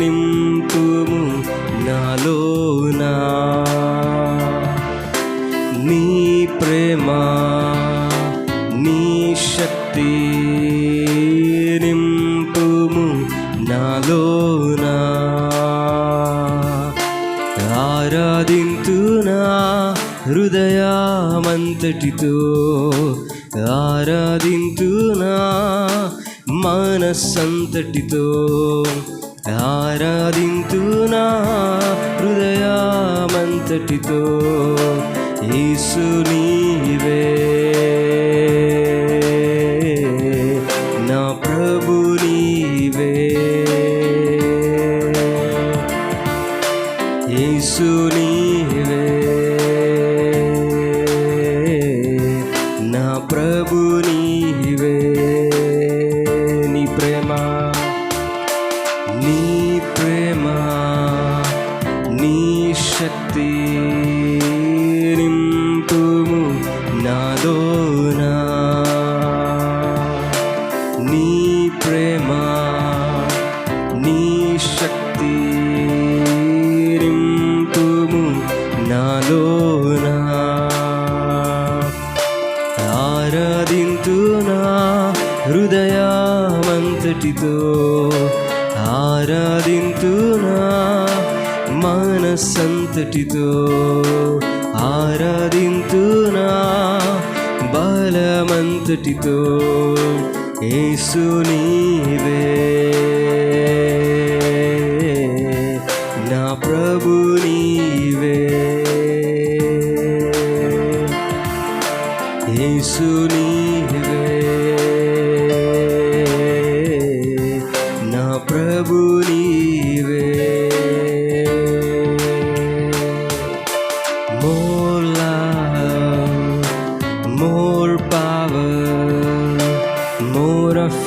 నింపుము నాలోనా. నీ ప్రేమ నీ శక్తి నింపుము నాలోనా. ఆరాధింతునా హృదయమంతటితో ఆరాధింతునా మనస్సంతటితో ఆరాధింతునా హృదయమంతటితో యేసు నీవే. నా ప్రభు నీవే. నింపుము నాలోనా. నీ ప్రేమ నీ శక్తి నింపుము నాలోనా. ఆరాధింతునా హృదయమంతటితో ఆరాధింతునా అంతటితో ఆరాధింతునా బలమంతటితో ఏసు నీవే. నా ప్రభు నీవే. ఏసు నీ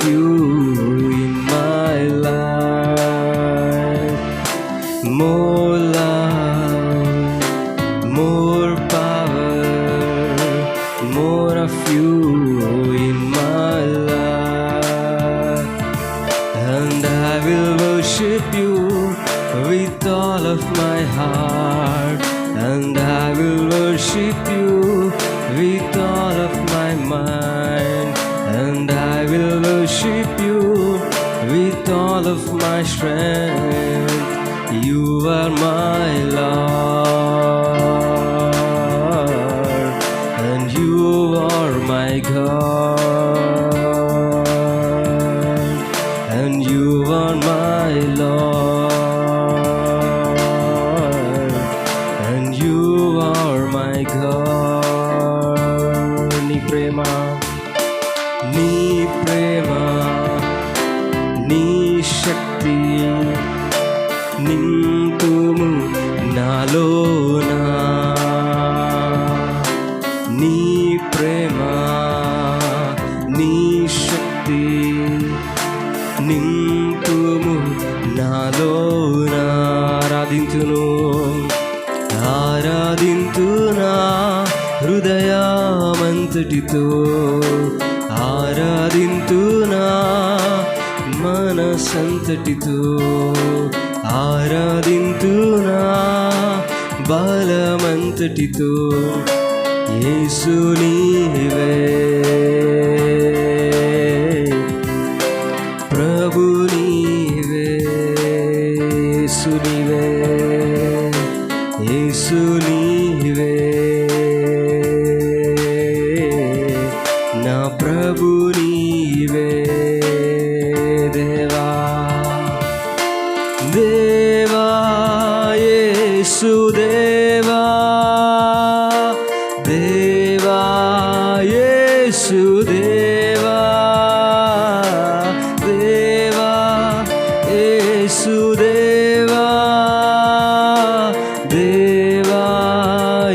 you in my life. More love, more power, more of you in my life. And I will worship you with all of my heart. And I will worship you with all of my mind. Worship you with all of my strength. You are my Lord, and you are my God, శక్తి నింపుము నాలోనా? నీ ప్రేమ నీ శక్తి నింపుము నాలోనా? ఆరాధించును ఆరాధింతునా హృదయమంతటితో? ఆరాధింతునా మనసంతటితో ఆరాధింతునా బలమంతటితో. యేసు నీవే దేవా దేవా యేసు దేవా దేవా యేసు దేవా దేవా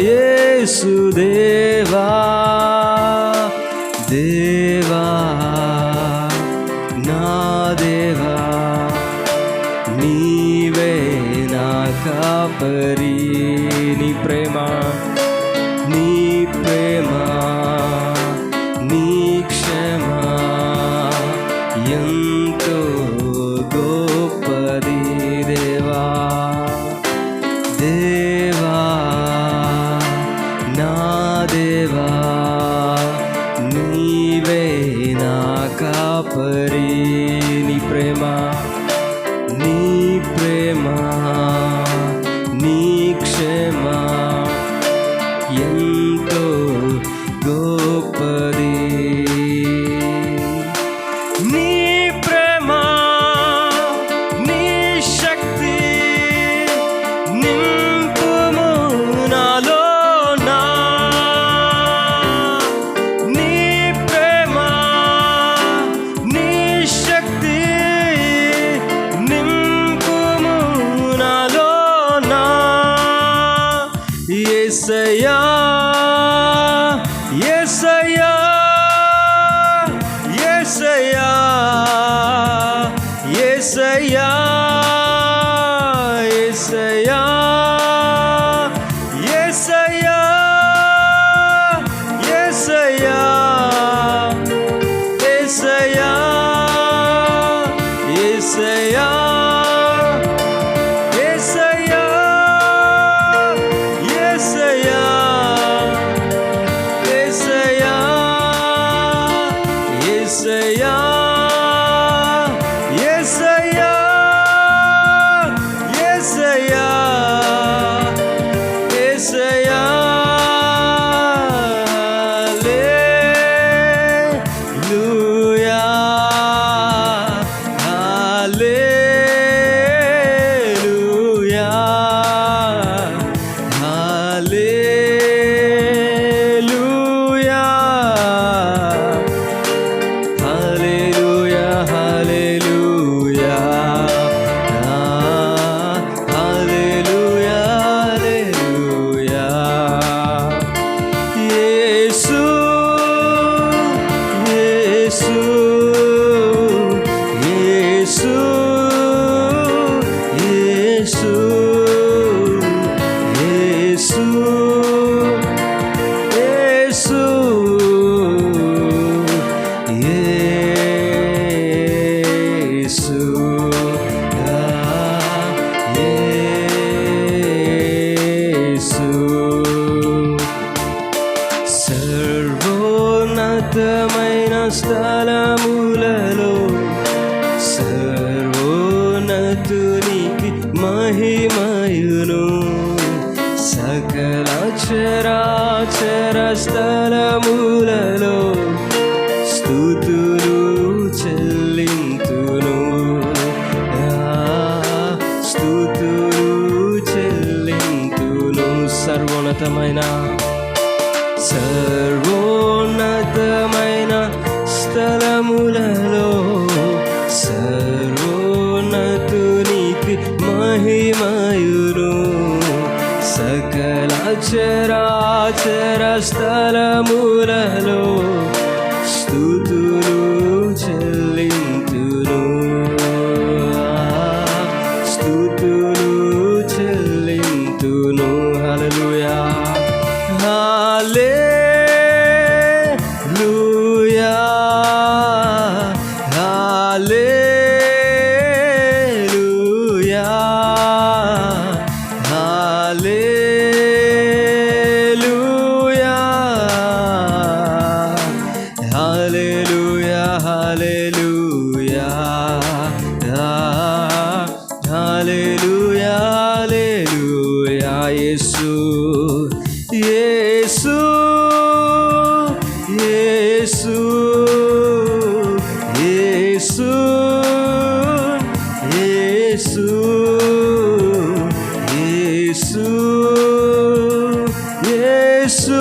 యేసు దేవా దేవా నా దేవా నీవే నా కాపరి. The. మయూరు. సకల చరాచర స్థలములలో స్థుతులు చెల్ యేసు యేసు యేసు యేసు యేసు యేసు యేసు